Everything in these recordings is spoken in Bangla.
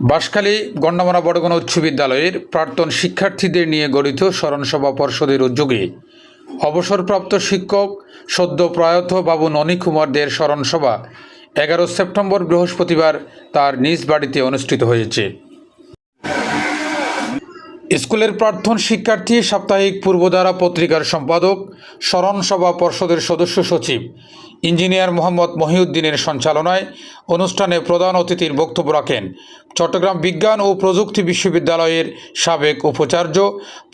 বাঁশখালী গণ্ডামনা বড়গণ উচ্চ বিদ্যালয়ের প্রাক্তন শিক্ষার্থীদের নিয়ে গঠিত স্মরণসভা পর্ষদের উদ্যোগে অবসরপ্রাপ্ত শিক্ষক সদ্য প্রয়াত বাবু ননী কুমারদের স্মরণসভা এগারো সেপ্টেম্বর বৃহস্পতিবার তার নিজ বাড়িতে অনুষ্ঠিত হয়েছে। স্কুলের প্রার্থন শিক্ষার্থী, সাপ্তাহিক পূর্বধারা পত্রিকার সম্পাদক স্মরণসভা পর্ষদের সদস্য সচিব, ইঞ্জিনিয়ার মোহাম্মদ মহিউদ্দিনের সঞ্চালনায় অনুষ্ঠানে প্রধান অতিথির বক্তব্য রাখেন। চট্টগ্রাম বিজ্ঞান ও প্রযুক্তি বিশ্ববিদ্যালয়ের সাবেক উপাচার্য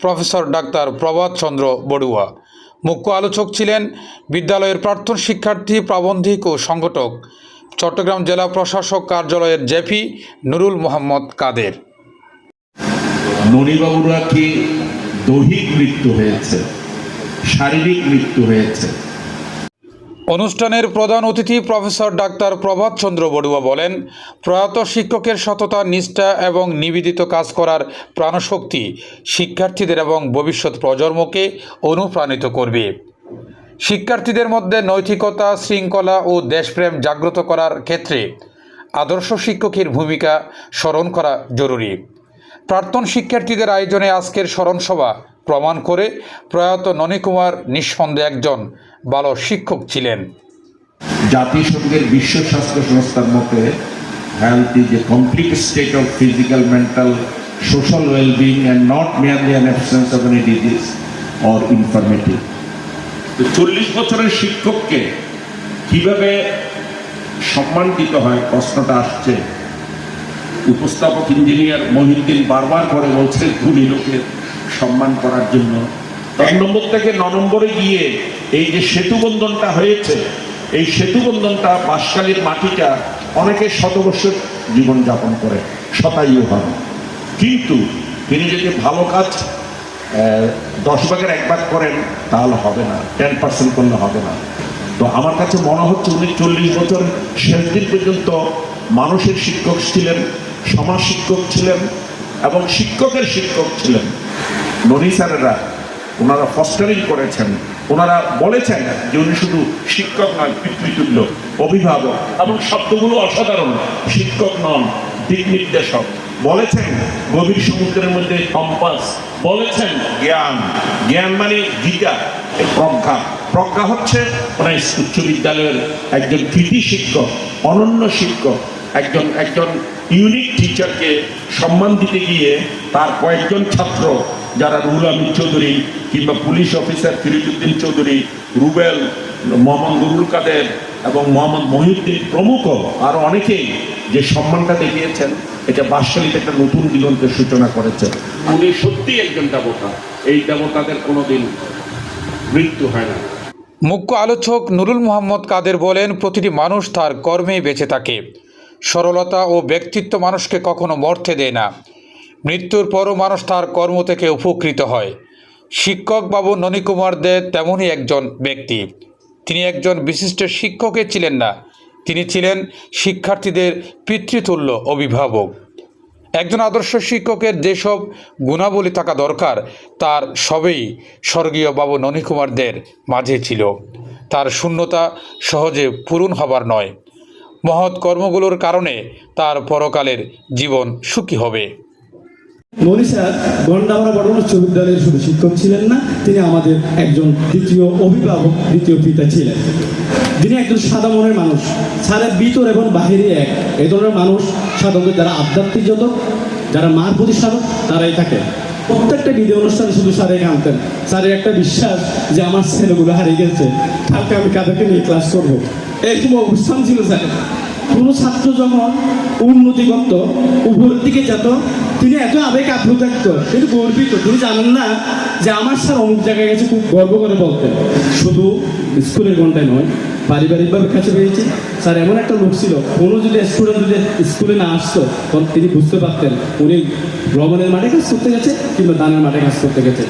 প্রফেসর ডাক্তার প্রভাত চন্দ্র বড়ুয়া। মুখ্য আলোচক ছিলেন বিদ্যালয়ের প্রার্থন শিক্ষার্থী, প্রাবন্ধিক ও সংগঠক, চট্টগ্রাম জেলা প্রশাসক কার্যালয়ের জেপি নুরুল মোহাম্মদ কাদের। ননীবাবুরা কি দৈহিক মৃত্যু হয়েছে, শারীরিক মৃত্যু হয়েছে। অনুষ্ঠানের প্রধান অতিথি প্রফেসর ডাক্তার প্রভাত চন্দ্র বড়ুয়া বলেন, প্রয়াত শিক্ষকের সততা, নিষ্ঠা এবং নিবেদিত কাজ করার প্রাণশক্তি শিক্ষার্থীদের এবং ভবিষ্যৎ প্রজন্মকে অনুপ্রাণিত করবে। শিক্ষার্থীদের মধ্যে নৈতিকতা, শৃঙ্খলা ও দেশপ্রেম জাগ্রত করার ক্ষেত্রে আদর্শ শিক্ষকের ভূমিকা স্মরণ করা জরুরি। প্রাক্তন শিক্ষার্থীদের আয়োজনে আজকের স্মরণসভা। প্রমাণ করে প্রয়াত ননীকুমার নিঃসন্দেহে একজন ভালো শিক্ষক ছিলেন। জাতিসংঘের বিশ্ব স্বাস্থ্য সংস্থার মতে health is a complete state of physical mental social wellbeing and not merely an absence of any disease or informative তো চল্লিশ বছরের শিক্ষককে কীভাবে সম্মান দিতে হয়? প্রশ্নটা আসছে। উপস্থাপক ইঞ্জিনিয়ার মহিউদ্দিন বারবার করে বলছে ধনী লোকের সম্মান করার জন্য। এক নম্বর থেকে ন নম্বরে গিয়ে এই যে সেতু বন্ধনটা হয়েছে, এই সেতু বন্ধনটা বাঁশখালীর মাটিটা অনেকে শত বছর জীবনযাপন করে, শতায়ু হন। কিন্তু তিনি যদি ভালো কাজ দশ ভাগের এক ভাগ করেন, তাহলে হবে না, টেন পার্সেন্ট করলে হবে না। তো আমার কাছে মনে হচ্ছে উনি চল্লিশ বছর শেষ দিন পর্যন্ত মানুষের শিক্ষক ছিলেন সমাজ শিক্ষক ছিলেন এবং শিক্ষকের শিক্ষক ছিলেন। ননী স্যারেরা ওনারা ফস্টারিং করেছেন। ওনারা বলেছেন যে উনি শুধু শিক্ষক নয়, পিতৃতুল্য, অভিভাবক এবং শব্দগুলো অসাধারণ। শিক্ষক নন, দিক নির্দেশক। বলেছেন গভীর সমুদ্রের মধ্যে কম্পাস বলেছেন জ্ঞান। জ্ঞান মানে গীতা। প্রজ্ঞা। প্রজ্ঞা হচ্ছে ওনার উচ্চ বিদ্যালয়ের একজন কৃতি শিক্ষক, অনন্য শিক্ষক, একজন একজন ইউনিক টিচারকে সম্মান দিতে গিয়ে তার কয়েকজন ছাত্র, যারা রুহুল আমিন চৌধুরী কিংবা পুলিশ অফিসার ফিরিজুদ্দিন চৌধুরী, রুবেল, মোহাম্মদ নুরুল কাদের এবং মোহাম্মদ মহিউদ্দিন প্রমুখ আরও অনেকেই যে সম্মানটা দেখিয়েছেন, এটা বাৎসরিক একটা নতুন দিগন্তের সূচনা করেছে। উনি সত্যি একজন দেবতা, এই দেবতাদের কোনোদিন মৃত্যু হয় না। মুখ্য আলোচক নুরুল মোহাম্মদ কাদের বলেন, প্রতিটি মানুষ তার কর্মেই বেঁচে থাকে। সরলতা ও ব্যক্তিত্ব মানুষকে কখনো মরতে দেয় না। মৃত্যুর পরও মানুষ তার কর্ম থেকে উপকৃত হয়। শিক্ষক বাবু ননীকুমার দে তেমনই একজন ব্যক্তি। তিনি একজন বিশিষ্ট শিক্ষকে ছিলেন না। তিনি ছিলেন শিক্ষার্থীদের পিতৃতুল্য অভিভাবক। একজন আদর্শ শিক্ষকের যেসব গুণাবলী থাকা দরকার, তার সবেই স্বর্গীয় বাবু ননীকুমারদের মাঝে ছিল। তার শূন্যতা সহজে পূরণ হবার নয়। মহৎ কর্মগুলোর কারণে তার পরকালের জীবন সুখী হবে। শুধু শিক্ষক ছিলেন না, তিনি আমাদের একজন দ্বিতীয় অভিভাবক, দ্বিতীয় পিতা ছিলেন। তিনি একজন সাদা মনের মানুষ। স্যারের ভিতর এবং বাহিরে এক। এই ধরনের মানুষ সাধারণত যারা আধ্যাত্মিক যত যারা মার তারাই থাকে। প্রত্যেকটা বিধি অনুষ্ঠানে শুধু স্যারে স্যারের একটা বিশ্বাস যে আমার ছেলেগুলো হারিয়ে গেছে। কালকে আমি কাদেরকে নিয়ে ক্লাস করব। এরকম অবস্থান ছিল স্যার কোনো ছাত্র যখন উন্নতি করত, উপরের দিকে যেত, তিনি এত আবেগ আপ্লুত থাকতো, কিন্তু গর্বিত। তিনি জানেন না যে আমার স্যার অমুক জায়গায় গেছে, খুব গর্ব করে বলতেন। শুধু স্কুলের ঘন্টায় নয় পারিবারিকভাবে কাছে পেয়েছি। স্যার, এমন একটা লোক ছিল, কোনো যদি স্টুডেন্ট যদি স্কুলে না আসতো, তখন তিনি বুঝতে পারতেন, উনি ভ্রমণের মাঠে কাজ করতে গেছে কিংবা দানের মাঠে কাজ করতে গেছে।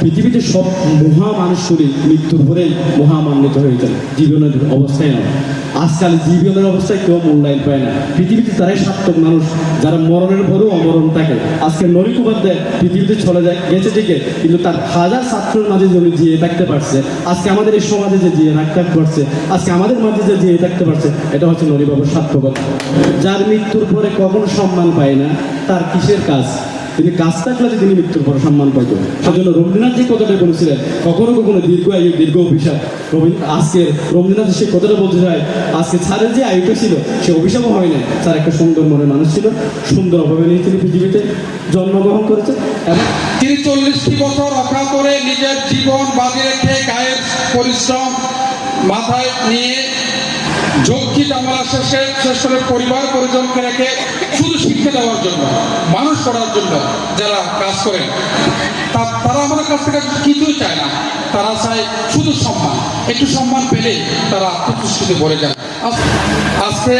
পৃথিবীতে সব মহা মানুষগুলি মৃত্যুর পরে মহামান্বিত হয়ে যায় জীবনের অবস্থায় নয় আজকাল জীবনের অবস্থায় কেউ মূল্যায়ন পায় না। পৃথিবীতে তারাই সার্থক মানুষ, যারা মরণের পরেও অমরণ থাকে। আজকে নরিক উপাধ্যায় পৃথিবীতে চলে যায়, গেছে ঠিকই, কিন্তু তার হাজার ছাত্রের মাঝে যে জিয়ে থাকতে পারছে, আজকে আমাদের এই সমাজে যে জিয়ে রাখতে পারছে, আজকে আমাদের মাঝে যে জিয়ে থাকতে পারছে, এটা হচ্ছে নরিবাবুর সার্থকতা। যার মৃত্যুর পরে কখনো সম্মান পায় না, তার কিসের কাজ? তিনি কাজ থাকলে যে তিনি মৃত্যুর পর সম্মান পাইত। সেজন্য রবীন্দ্রনাথ যে কথাটা বলেছিলেন, কখনো কখনো দীর্ঘ আয়ু, দীর্ঘ অভিশাপ। রবীন্দ্র আজকে রবীন্দ্রনাথ সে কথাটা বলতে চায়, আজকে স্যারের যে আয়ুটা ছিল, সে অভিশাপও হয় না স্যার একটা সুন্দর মনের মানুষ ছিল। সুন্দর অভাবে নিয়ে তিনি পৃথিবীতে জন্মগ্রহণ করেছেন। এবং তিনি চল্লিশটি বছর রক্ষা করে নিজের জীবন বাজি রেখে গায়ের পরিশ্রম মাথায় নিয়ে যক্ষী জামালা শেষে শেষ পরিবার পরিজনকে রেখে শুধু শিক্ষা দেওয়ার জন্য, মানুষ করার জন্য যারা কাজ করেন তারা আমাদের কাছ থেকে কিছুই চায় না। তারা চায় শুধু সম্মান। একটু সম্মান পেলে তারা ভরে যায়। আজকে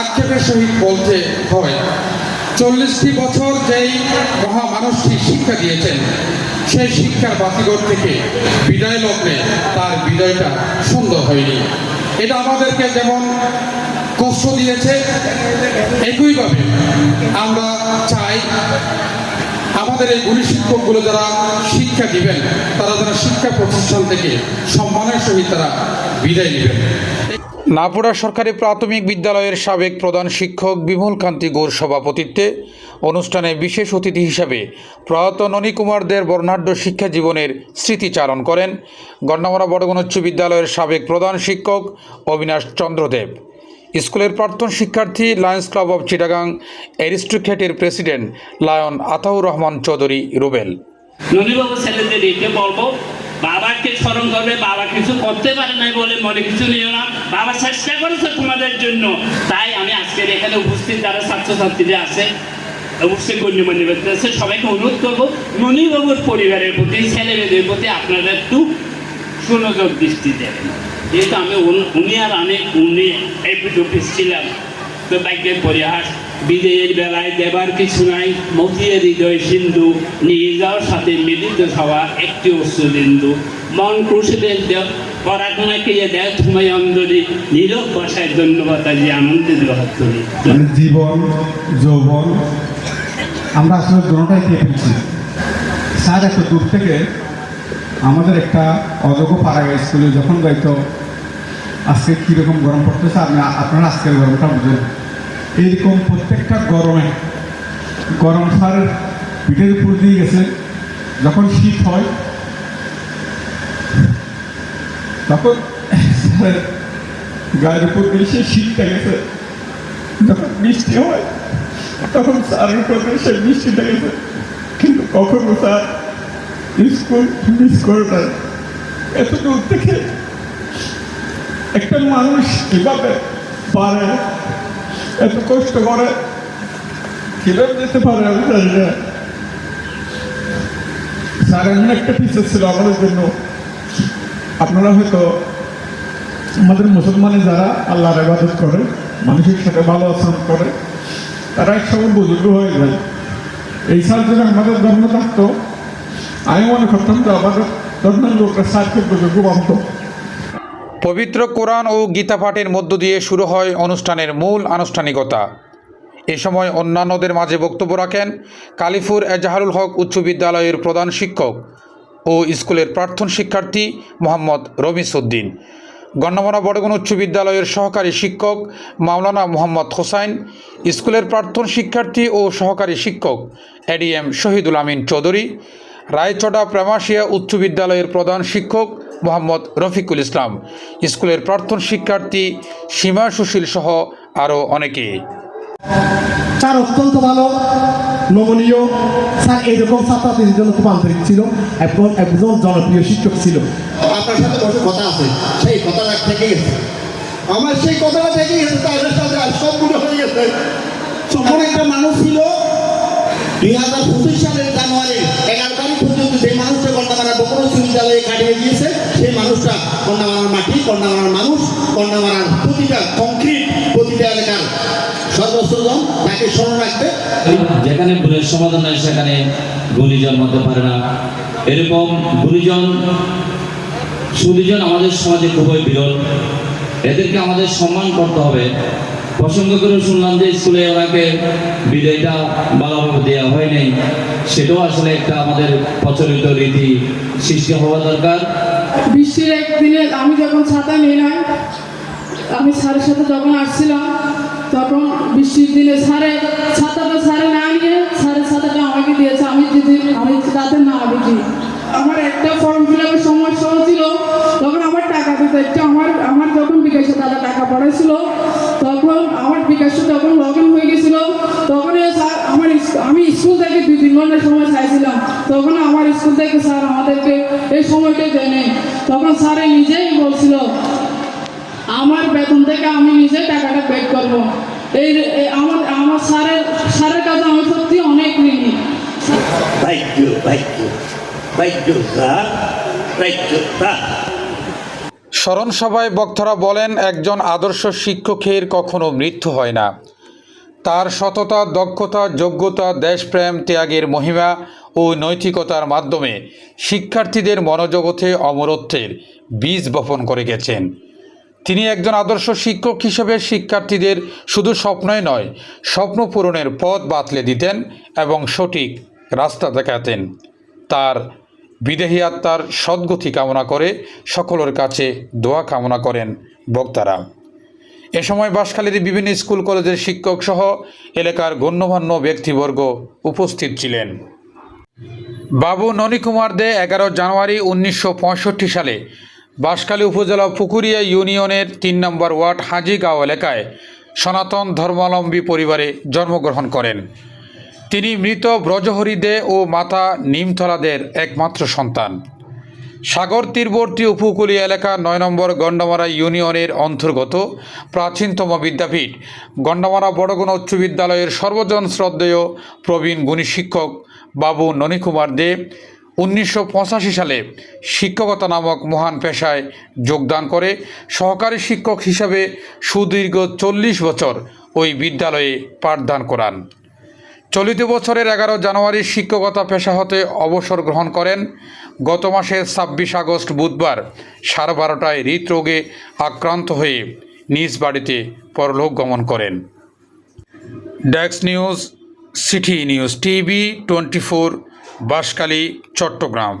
আক্ষেপের সহিত বলতে হয়, চল্লিশটি বছর যেই মহামানবটি শিক্ষা দিয়েছেন, সেই শিক্ষার বাতিঘর থেকে বিদায় লগ্নে তার বিদায়টা সুন্দর হয়নি। এটা আমাদেরকে যেমন কষ্ট দিয়েছে, একইভাবে আমরা চাই আমাদের এই গুণী শিক্ষকগুলো যারা শিক্ষা দিবেন, তারা যারা শিক্ষা প্রতিষ্ঠান থেকে সম্মানের সহিত তারা বিদায় নেবেন। নাপুরা সরকারি প্রাথমিক বিদ্যালয়ের সাবেক প্রধান শিক্ষক বিমল কান্তি গৌর সভাপতিত্বে অনুষ্ঠানে বিশেষ অতিথি হিসাবে প্রয়াত ননী কুমারদের বর্ণাঢ্য শিক্ষা জীবনের স্মৃতিচারণ করেন গন্ডামরা বড়গণ উচ্চ বিদ্যালয়ের সাবেক প্রধান শিক্ষক অবিনাশ চন্দ্রদেব। স্কুলের প্রাক্তন শিক্ষার্থী লায়ন্স ক্লাব অব চিটাগাং অ্যারিস্টোক্রেটের প্রেসিডেন্ট লায়ন আতাউর রহমান চৌধুরী রুবেল। ননীবাবু ছেলেদের একে বলব, বাবাকে স্মরণ করবে, বাবা কিছু করতে পারে নাই বলে মনে কিছু নিও না। বাবা চেষ্টা করেছে তোমাদের জন্য। তাই আমি আজকের এখানে উপস্থিত যারা ছাত্রছাত্রীরা আছে গণ্যমান্য ব্যক্তি আছে। সবাইকে অনুরোধ করব, ননীবাবুর পরিবারের প্রতি, ছেলেমেয়েদের প্রতি আপনারা একটু সুনজর দৃষ্টি দেবেন যেহেতু আমি উন- আর আমি, উনি এপিট অফিস ছিলাম। তো ভাগ্যের পরিহাস, বিজয়ের বেলায় দেবার কিছু নাই, মতিয়ে হৃদয় সিন্ধু, নিয়ে যাওয়ার সাথে মিলিত হওয়া একটি অশ্রুবিন্দু। মন কুশলের পরাগনাকে দেয় তুমি অন্দরে নীরব বসায় ধন্যবাদ, আজ আনন্দিত মানে জীবন, যৌবন আমরা আসলে দুটাই পেয়ে ফেলছি। স্যার এত দূর থেকে আমাদের একটা অযোগ্য পাড়া স্কুলে যখন গাইতো আজকে কীরকম গরম পড়তেছে আপনি আপনারা আজকের গরমটা বুঝেন। এইরকম প্রত্যেকটা গরমে গরম স্যারের পিঠের উপর দিয়ে গেছে। যখন শীত হয়, তখন গায়ের উপর দিয়ে সে শীতটা গেছে। যখন বৃষ্টি হয় তখন স্যারের কথা সে বৃষ্টিটা গেছে। কিন্তু কখনো স্যার স্কুল মিস করে না এত দূর থেকে একটা মানুষ কীভাবে পারে, এত কষ্ট করে কীভাবে যেতে পারে আমি জানি না। স্যার, এমন একটা টিচার ছিল আমাদের জন্য। আপনারা হয়তো আমাদের মুসলমানে যারা আল্লাহর ইবাদত করে মানুষের সাথে ভালো আচরণ করে তারা এক সময় বুজুর্গ হয়ে যায়। এই সাল যদি আমাদের ধর্ম থাকতো, আমি মনে করতাম যে আমাদের ধর্মের লোকরা সারকে বুজুর্গ মানত পবিত্র কোরআন ও গীতা পাঠের মধ্য দিয়ে শুরু হয় অনুষ্ঠানের মূল আনুষ্ঠানিকতা। এ সময় অন্যান্যদের মাঝে বক্তব্য রাখেন কালিফুর এজাহারুল হক উচ্চ বিদ্যালয়ের প্রধান শিক্ষক ও স্কুলের প্রাক্তন শিক্ষার্থী মোহাম্মদ রমিসউদ্দিন গণ্যমানা বড়গুন উচ্চ বিদ্যালয়ের সহকারী শিক্ষক মাওলানা মোহাম্মদ হোসাইন, স্কুলের প্রাক্তন শিক্ষার্থী ও সহকারী শিক্ষক এডিএম শহীদুল আমিন চৌধুরী, রায়চড়া প্রেমাশিয়া উচ্চ বিদ্যালয়ের প্রধান শিক্ষক মোহাম্মদ রফিকুল ইসলাম, স্কুলের প্রাক্তন শিক্ষার্থী সীমা সুশীল সহ আরও অনেকে। স্যার, অত্যন্ত ভালো, নমনীয়। স্যার, এইরকম ছাত্রছাত্রীদের জন্য খুব আন্তরিক ছিল। একজন জনপ্রিয় শিক্ষক ছিল। আপনার সাথে বসে কথা আছে, সেই কথাটা থেকে গেছে। আমার সেই কথাটা থেকে গেছে তাদের সাথে আজ সবগুলো হয়ে গেছে। তখন একটা মানুষ ছিল, দুই হাজার পঁচিশ সালের জানুয়ারি এগারো তারিখ পর্যন্ত যে মানুষটা কন্যামারা বকুল বিদ্যালয়ে কাটিয়ে দিয়েছে, সেই মানুষটা কন্যামারার মাটি কন্যামারার মানুষ কন্যামারার প্রতিটা কংক্রিট প্রতিটা এলাকার সর্বস্বজন তাকে স্মরণ রাখবে। যেখানে ভুলের সমাধান হয় সেখানে গুলি জন্মাতে পারে না। এরকম গুলিজন সুলিজন আমাদের সমাজে খুবই বিরল। এদেরকে আমাদের সম্মান করতে হবে। প্রসঙ্গ করে শুনলাম যে স্কুলে ওনাকে বিদায়টা ভালোভাবে দেওয়া হয়নি সেটাও আসলে একটা আমাদের প্রচলিত রীতি সৃষ্টি হওয়া দরকার। বৃষ্টির একদিনে আমি যখন ছাতা নিয়ে নাই, আমি স্যারের সাথে যখন আসছিলাম, তখন বৃষ্টির দিনে স্যারে ছাতাটা স্যারে না নিয়ে স্যারের ছাতাটা আমাকে দিয়েছে। আমি যদি আমি তাতে না বুঝি আমার একটা ফর্ম ফিল আপের সমস্যা হয়েছিল তখন আমার একটু আমার আমার যখন বিকাশে দাদা টাকা পড়াইছিল তখন আমার বিকাশে যখন লগ ইন হয়ে গেছিল তখন স্যার আমার আমি স্কুল থেকে দুই তিন ঘণ্টা সময় চাইছিলাম। তখন আমার স্কুল থেকে স্যার আমাদেরকে এই সময়টা দেয় নেই। তখন স্যারে নিজেই বলছিল আমার বেতন থেকে আমি নিজে টাকাটা পেড করব। এই আমার আমার স্যারের স্যারের কাছে আমি সত্যি অনেক ঋণী। Thank you, thank you. Thank you, sir. Thank you, sir. স্মরণ সভায় বক্তারা বলেন একজন আদর্শ শিক্ষকের কখনো মৃত্যু হয় না তার সততা দক্ষতা যোগ্যতা দেশপ্রেম ত্যাগের মহিমা ও নৈতিকতার মাধ্যমে শিক্ষার্থীদের মনোজগতে অমরত্বের বীজ বপন করে গেছেন তিনি একজন আদর্শ শিক্ষক হিসেবে শিক্ষার্থীদের শুধু স্বপ্নই নয় স্বপ্ন পূরণের পথ বাতলে দিতেন এবং সঠিক রাস্তা দেখাতেন তার বিদেহী আত্মার সদ্গতি কামনা করে সকলের কাছে দোয়া কামনা করেন বক্তারা। এ সময় বাঁশখালীর বিভিন্ন স্কুল, কলেজের শিক্ষক সহ এলাকার গণ্যমান্য ব্যক্তিবর্গ উপস্থিত ছিলেন। বাবু ননীকুমার দে এগারো জানুয়ারি উনিশশো পঁয়ষট্টি সালে বাঁশখালী উপজেলা পুকুরিয়া ইউনিয়নের তিন নম্বর ওয়ার্ড হাজিগাঁও এলাকায় সনাতন ধর্মাবলম্বী পরিবারে জন্মগ্রহণ করেন। তিনি মৃত ব্রজহরি দে ও মাতা নিমতলাদের একমাত্র সন্তান। সাগর তীরবর্তী উপকূলীয় এলাকা নয় নম্বর গন্ডামারা ইউনিয়নের অন্তর্গত প্রাচীনতম বিদ্যাপীঠ। গন্ডামারা বড়গুনা উচ্চ বিদ্যালয়ের সর্বজন শ্রদ্ধেয় প্রবীণ গুণী শিক্ষক বাবু ননীকুমার দে উনিশশো পঁচাশি সালে শিক্ষকতা নামক মহান পেশায় যোগদান করে। সহকারী শিক্ষক হিসাবে সুদীর্ঘ চল্লিশ বছর ওই বিদ্যালয়ে পাঠদান করান। চলিত বছরের এগারো জানুয়ারি শিক্ষকতা পেশা হতে অবসর গ্রহণ করেন। গত মাসের ছাব্বিশ আগস্ট বুধবার সাড়ে বারোটায় হৃদরোগে আক্রান্ত হয়ে নিজ বাড়িতে পরলোক গমন করেন। ডেক্স news, city news TV twenty four, Banshkhali, Chattogram.